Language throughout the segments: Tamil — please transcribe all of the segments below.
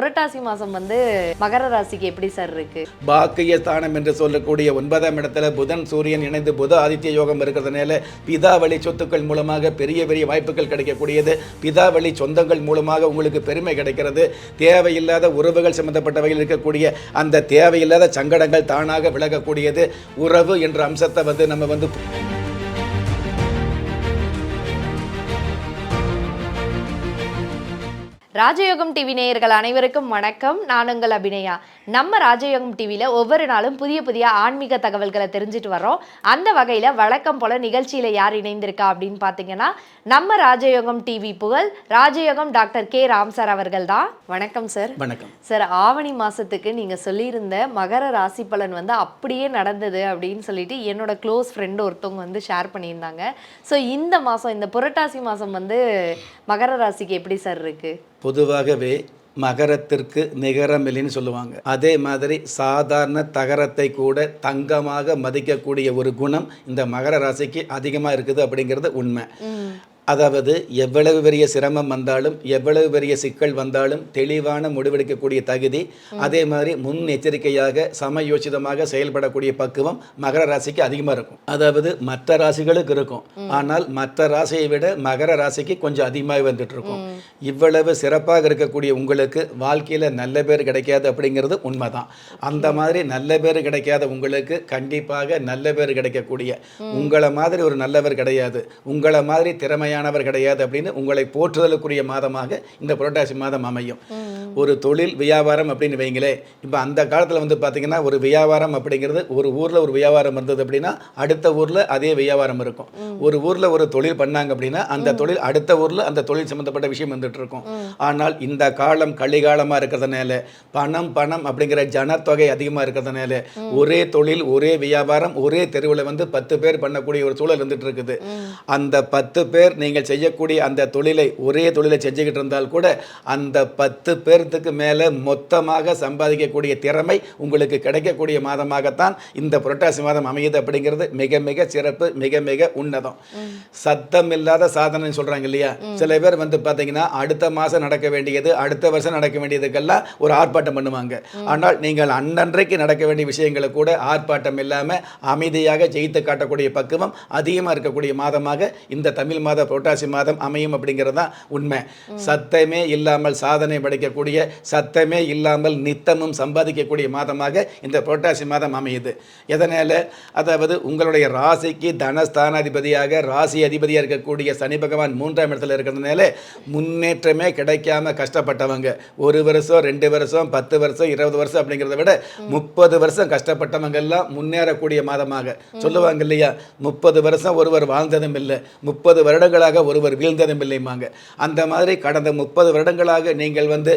புரட்டாசி மாதம் வந்து மகர ராசிக்கு எப்படி சார் இருக்கு? பாக்கிய ஸ்தானம் என்று சொல்லக்கூடிய ஒன்பதாம் இடத்துல புதன் சூரியன் இணைந்து புத ஆதித்ய யோகம் இருக்கிறதுனால பிதாவழி சொத்துக்கள் மூலமாக பெரிய பெரிய வாய்ப்புகள் கிடைக்கக்கூடியது. பிதாவழி சொந்தங்கள் மூலமாக உங்களுக்கு பெருமை கிடைக்கிறது. தேவையில்லாத உறவுகள் சம்பந்தப்பட்டவையில் இருக்கக்கூடிய அந்த தேவையில்லாத சங்கடங்கள் தானாக விலகக்கூடியது. உறவு என்ற அம்சத்தை வந்து நம்ம வந்து ராஜயோகம் டிவி நேயர்கள் அனைவருக்கும் வணக்கம். நான் உங்கள் அபிநயா. நம்ம ராஜயோகம் டிவியில் ஒவ்வொரு நாளும் புதிய புதிய ஆன்மீக தகவல்களை தெரிஞ்சுட்டு வர்றோம். அந்த வகையில் வழக்கம் போல நிகழ்ச்சியில் யார் இணைந்திருக்கா அப்படின்னு பார்த்தீங்கன்னா நம்ம ராஜயோகம் டிவி புகழ் ராஜயோகம் டாக்டர் கே. ராம் சார் அவர்கள் தான். வணக்கம் சார். வணக்கம். சார் ஆவணி மாசத்துக்கு நீங்க சொல்லியிருந்த மகர ராசி பலன் வந்து அப்படியே நடந்தது அப்படின்னு சொல்லிட்டு என்னோட க்ளோஸ் ஃப்ரெண்டு ஒருத்தவங்க வந்து ஷேர் பண்ணியிருந்தாங்க. ஸோ இந்த மாசம் இந்த புரட்டாசி மாசம் வந்து மகர ராசிக்கு எப்படி சார் இருக்கு? பொதுவாகவே மகரத்திற்கு நிகரமில்லைன்னு சொல்லுவாங்க. அதே மாதிரி சாதாரண தகரத்தை கூட தங்கமாக மதிக்கக்கூடிய ஒரு குணம் இந்த மகர ராசிக்கு அதிகமாக இருக்குது அப்படிங்கிறது உண்மை. அதாவது எவ்வளவு பெரிய சிரமம் வந்தாலும் எவ்வளவு பெரிய சிக்கல் வந்தாலும் தெளிவான முடிவெடுக்கக்கூடிய தகுதி அதே மாதிரி முன் எச்சரிக்கையாக சமயோசிதமாக செயல்படக்கூடிய பக்குவம் மகர ராசிக்கு அதிகமாக இருக்கும். அதாவது மற்ற ராசிகளுக்கு இருக்கும். ஆனால் மற்ற ராசியை விட மகர ராசிக்கு கொஞ்சம் அதிகமாக வந்துட்டு இருக்கும் இவ்வளவு சிறப்பாக இருக்கக்கூடிய உங்களுக்கு வாழ்க்கையில் நல்ல பேர் கிடைக்காது அப்படிங்கிறது உண்மைதான். அந்த மாதிரி நல்ல பேர் கிடைக்காத உங்களுக்கு கண்டிப்பாக நல்ல பேர் கிடைக்கக்கூடிய உங்களை மாதிரி ஒரு நல்லவர் கிடையாது. உங்களை மாதிரி திறமையானவர் கிடையாது அப்படின்னு உங்களை போற்றுதலுக்குரிய மாதமாக இந்த புரட்டாசி மாதம் அமையும். ஒரு தொழில் வியாபாரம் அப்படின்னு வைங்களே இப்போ அந்த காலத்தில் வந்து பார்த்தீங்கன்னா ஒரு வியாபாரம் அப்படிங்கிறது ஒரு ஊரில் ஒரு வியாபாரம் இருந்தது அப்படின்னா அடுத்த ஊரில் அதே வியாபாரம் இருக்கும். ஒரு ஊரில் ஒரு தொழில் பண்ணாங்க அப்படின்னா அந்த தொழில் அடுத்த ஊரில் அந்த தொழில் சம்மந்தப்பட்ட விஷயம் வந்துட்டு இருக்கும். ஆனால் இந்த காலம் கலிகாலமாக இருக்கிறதுனால பணம் பணம் அப்படிங்கிற ஜனத்தொகை அதிகமாக இருக்கிறதுனால ஒரே தொழில் ஒரே வியாபாரம் ஒரே தெருவில் வந்து பத்து பேர் பண்ணக்கூடிய ஒரு சூழல் இருந்துட்டு இருக்குது. அந்த பத்து பேர் நீங்கள் செய்யக்கூடிய அந்த தொழிலை ஒரே தொழிலை செஞ்சுக்கிட்டு இருந்தால் கூட அந்த பத்து பேர்த்துக்கு மேலே மொத்தமாக சம்பாதிக்கக்கூடிய திறமை உங்களுக்கு கிடைக்கக்கூடிய மாதமாகத்தான் இந்த புரட்டாசி மாதம் அமையுது அப்படிங்கிறது மிக மிக சிறப்பு மிக மிக உன்னதம். சத்தம் இல்லாத சாதனைன்னு சொல்கிறாங்க இல்லையா? சில பேர் வந்து பார்த்தீங்கன்னா அடுத்த மாதம் நடக்க வேண்டியது அடுத்த வருஷம் நடக்க வேண்டியதுக்கெல்லாம் ஒரு ஆர்ப்பாட்டம் பண்ணுவாங்க. ஆனால் நீங்கள் அன்னன்றைக்கு நடக்க வேண்டிய விஷயங்களை கூட ஆர்ப்பாட்டம் இல்லாமல் அமைதியாக ஜெயித்து காட்டக்கூடிய பக்குவம் அதிகமாக இருக்கக்கூடிய மாதமாக இந்த தமிழ் மாத புரட்டாசி மாதம் அமையும் அப்படிங்கிறது தான் உண்மை. சத்தமே இல்லாமல் சாதனை படைக்கக்கூடிய சத்தமே இல்லாமல் நித்தமும் சம்பாதிக்கக்கூடிய மாதமாக இந்த புரட்டாசி மாதம் அமையுது. எதனால்? அதாவது உங்களுடைய ராசிக்கு தனஸ்தானாதிபதியாக ராசி அதிபதியாக இருக்கக்கூடிய சனி பகவான் மூன்றாம் இடத்துல இருக்கிறதுனால முன்னேற்றமே கிடைக்காம கஷ்டப்பட்டவங்க. ஒரு வருஷம் ரெண்டு வருஷம் பத்து வருஷம் இருபது வருஷம் அப்படிங்கிறத விட முப்பது வருஷம் கஷ்டப்பட்டவங்க எல்லாம் முன்னேறக்கூடிய மாதமாக. சொல்லுவாங்க இல்லையா? முப்பது வருஷம் ஒருவர் வாழ்ந்ததும் இல்லை. முப்பது வருடங்கள் வருடங்களாக ஒருவர் வீழ்ந்ததும் இல்லைமாங்க அந்த மாதிரி கடந்த முப்பது வருடங்களாக நீங்கள் வந்து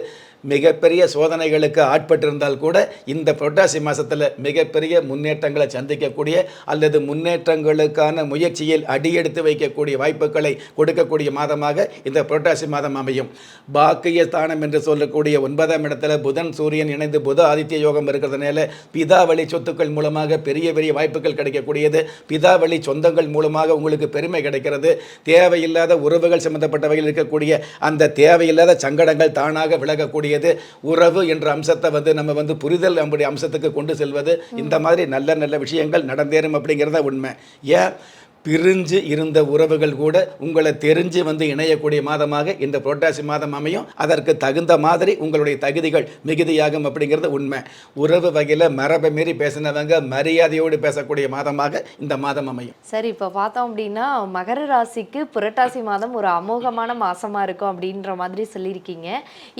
மிகப்பெரிய சோதனைகளுக்கு ஆட்பட்டிருந்தால் கூட இந்த புரட்டாசி மாதத்தில் மிகப்பெரிய முன்னேற்றங்களை சந்திக்கக்கூடிய அல்லது முன்னேற்றங்களுக்கான முயற்சியில் அடியெடுத்து வைக்கக்கூடிய வாய்ப்புகளை கொடுக்கக்கூடிய மாதமாக இந்த புரட்டாசி மாதம் அமையும். பாக்கிய ஸ்தானம் என்று சொல்லக்கூடிய ஒன்பதாம் இடத்துல புதன் சூரியன் இணைந்து புத ஆதித்ய யோகம் இருக்கிறதுனால பிதாவழி சொத்துக்கள் மூலமாக பெரிய பெரிய வாய்ப்புகள் கிடைக்கக்கூடியது. பிதாவழி சொந்தங்கள் மூலமாக உங்களுக்கு பெருமை கிடைக்கிறது. தேவையில்லாத உறவுகள் சம்பந்தப்பட்டவையில் இருக்கக்கூடிய அந்த தேவையில்லாத சங்கடங்கள் தானாக விலகக்கூடிய நம்முடையது உறவு என்ற அம்சத்தை வந்து நம்ம வந்து புரிதல் நம்முடைய அம்சத்துக்கு கொண்டு செல்வது. இந்த மாதிரி நல்ல நல்ல விஷயங்கள் நடந்தேறும் அப்படிங்கிறத உண்மை. ஏன்? பிரிஞ்சு இருந்த உறவுகள் கூட உங்களை தெரிஞ்சு வந்து இணையக்கூடிய மாதமாக இந்த புரட்டாசி மாதம் அமையும். அதற்கு தகுந்த மாதிரி உங்களுடைய தகுதிகள் மிகுதியாகும் அப்படிங்கிறது உண்மை. உறவு வகையில் மரபை மீறி பேசினவங்க மரியாதையோடு பேசக்கூடிய மாதமாக இந்த மாதம் அமையும். சரி இப்போ பார்த்தோம் அப்படின்னா மகர ராசிக்கு புரட்டாசி மாதம் ஒரு அமோகமான மாதமாக இருக்கும் அப்படின்ற மாதிரி சொல்லியிருக்கீங்க.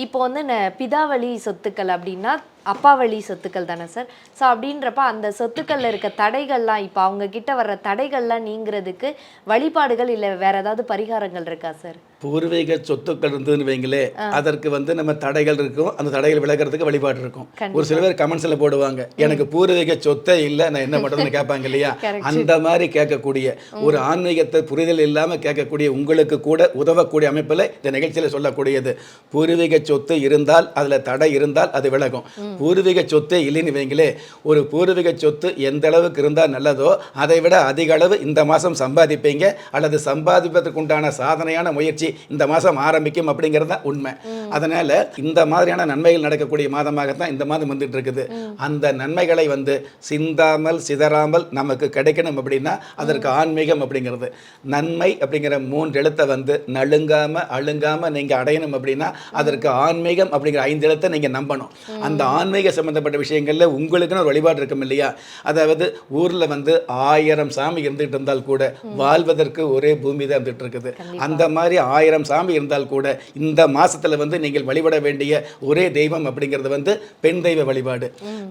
இப்போ வந்து பிதாவளி சொத்துக்கள் அப்படின்னா அப்பா வழி சொத்துக்கள் தானே சார் ஸோ அப்படின்றப்ப அந்த சொத்துக்களில் இருக்க தடைகள்லாம் இப்போ அவங்க கிட்ட வர்ற தடைகள்லாம் நீங்கிறதுக்கு வழிபாடுகள் இல்லை வேற ஏதாவது பரிகாரங்கள் இருக்கா சார் பூர்வீக சொத்துக்கள் இருந்ததுன்னு வைங்களே அதற்கு வந்து நம்ம தடைகள் இருக்கும் அந்த தடைகள் விலகிறதுக்கு வழிபாடு இருக்கும். ஒரு சில பேர் கமெண்ட்ஸில் போடுவாங்க எனக்கு பூர்வீக சொத்தே இல்லை நான் என்ன பண்ணுறதுன்னு கேட்பாங்க இல்லையா. அந்த மாதிரி கேட்கக்கூடிய ஒரு ஆன்மீகத்தை புரிதல் இல்லாமல் கேட்கக்கூடிய உங்களுக்கு கூட உதவக்கூடிய அமைப்பில் இந்த நிகழ்ச்சியில் சொல்லக்கூடியது. பூர்வீக சொத்து இருந்தால் அதில் தடை இருந்தால் அது விலகும். பூர்வீக சொத்தே இல்லைன்னு வைங்களே ஒரு பூர்வீக சொத்து எந்த அளவுக்கு இருந்தால் நல்லதோ அதை விட அதிக அளவு இந்த மாதம் சம்பாதிப்பீங்க அல்லது சம்பாதிப்பதற்கு உண்டான சாதனையான முயற்சி இந்த மாதம் ஆரம்பிக்கும் அப்படிங்கிறது தான் உண்மை. அதனால் இந்த மாதிரியான நன்மைகள் நடக்கக்கூடிய மாதமாகத்தான் இந்த மாதம் வந்துட்டு இருக்குது அந்த நன்மைகளை வந்து சிந்தாமல் சிதறாமல் நமக்கு கிடைக்கணும் அப்படின்னா அதற்கு ஆன்மீகம் அப்படிங்கிறது. நன்மை அப்படிங்கிற மூன்று எழுத்தை வந்து நழுங்காமல் அழுங்காமல் நீங்கள் அடையணும் அப்படின்னா அதற்கு ஆன்மீகம் அப்படிங்கிற ஐந்து எழுத்தை நீங்கள் நம்பணும். அந்த ஆன்மீக சம்பந்தப்பட்ட விஷயங்களில் உங்களுக்குன்னு ஒரு வழிபாடு இருக்கும் இல்லையா? அதாவது ஊரில் வந்து ஆயிரம் சாமி இருந்துகிட்டு இருந்தால் கூட வாழ்வதற்கு ஒரே பூமி தான் இருந்துட்டு இருக்குது அந்த மாதிரி ஆயிரம் சாமி இருந்தால் கூட இந்த மாதத்தில் வந்து நீங்கள் வழிபட வேண்டிய ஒரே தெய்வம் அப்படிங்கிறது வந்து பெண் தெய்வ வழிபாடு.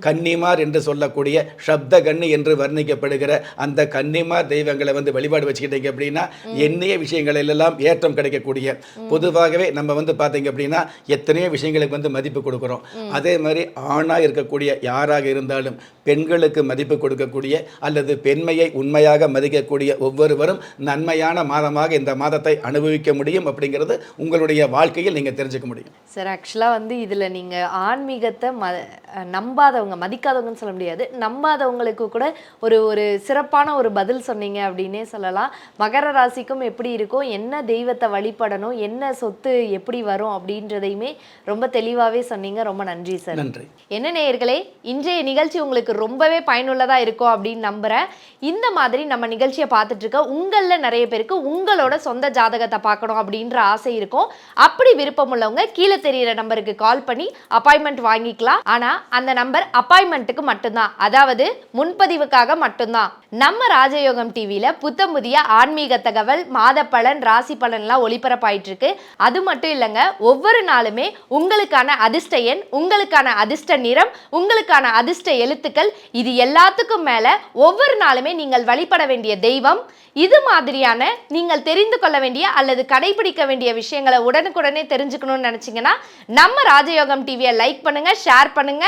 கன்னிமார் என்று சொல்லக்கூடிய சப்த கன்னி என்று வர்ணிக்கப்படுகிற அந்த கன்னிமார் தெய்வங்களை வந்து வழிபாடு வச்சுக்கிட்டீங்க அப்படின்னா எண்ணிய விஷயங்களிலெல்லாம் ஏற்றம் கிடைக்கக்கூடிய. பொதுவாகவே நம்ம வந்து பார்த்தீங்க அப்படின்னா எத்தனையோ விஷயங்களுக்கு வந்து மதிப்பு கொடுக்குறோம். அதே மாதிரி ஆணாக இருக்கக்கூடிய யாராக இருந்தாலும் பெண்களுக்கு மதிப்பு கொடுக்கக்கூடிய அல்லது பெண்மையை உண்மையாக மதிக்கக்கூடிய ஒவ்வொருவரும் நன்மையான மாதமாக இந்த மாதத்தை அனுபவிக்க முடியும். அப்படிங்கிறது உங்களுடைய வாழ்க்கையில் நீங்கள் தெரிஞ்சுக்க முடியும். சார் ஆக்சுவலாக வந்து இதில் நீங்கள் ஆன்மீகத்தை ம நம்பாதவங்க மதிக்காதவங்கன்னு சொல்ல முடியாது. நம்பாதவங்களுக்கு கூட ஒரு ஒரு சிறப்பான ஒரு பதில் சொன்னீங்க அப்படின்னே சொல்லலாம். மகர ராசிக்கும் எப்படி இருக்கும் என்ன தெய்வத்தை வழிபடணும் என்ன சொத்து எப்படி வரும் அப்படின்றதையுமே ரொம்ப தெளிவாகவே சொன்னீங்க. ரொம்ப நன்றி சார். நன்றி. என்ன நேயர்களே இன்றைய நிகழ்ச்சி உங்களுக்கு ரொம்பவே பயனுள்ளதா இருக்கும் அப்படின்னு நம்புறேன். இந்த மாதிரி நம்ம நிகழ்ச்சியை பார்த்துட்டு இருக்க உங்களில் நிறைய பேருக்கு உங்களோட சொந்த ஜாதகத்தை பார்க்கணும் அப்படின்ற ஆசை இருக்கும். அப்படி விருப்பம் உள்ளவங்க கீழே தெரியிற நம்பருக்கு கால் பண்ணி அப்பாயின்மெண்ட் வாங்கிக்கலாம். ஆனா அந்த நம்பர் அப்பாயின்மெண்ட்டுக்கு மட்டும்தான். அதாவது முன்பதிவுக்காக மட்டும்தான். நம்ம ராஜயோகம் டிவியில புத்தம் புதிய ஆன்மீக தகவல் மாத பலன் ராசி பலன்லாம் ஒளிபரப்பாயிட்டு இருக்கு அது மட்டும் இல்லைங்க ஒவ்வொரு நாளுமே உங்களுக்கான அதிர்ஷ்ட எண் உங்களுக்கான அதிர்ஷ்ட நிறம் உங்களுக்கான அதிர்ஷ்ட எழுத்துக்கள் இது எல்லாத்துக்கும் மேல ஒவ்வொரு நாளுமே நீங்கள் வழிபட வேண்டிய தெய்வம். இது மாதிரியான நீங்கள் தெரிந்து கொள்ள வேண்டிய அல்லது கடைபிடிக்க வேண்டிய விஷயங்களை உடனுக்குடனே தெரிஞ்சுக்கணும்னு நினச்சிங்கன்னா நம்ம ராஜயோகம் டிவியை லைக் பண்ணுங்க ஷேர் பண்ணுங்க.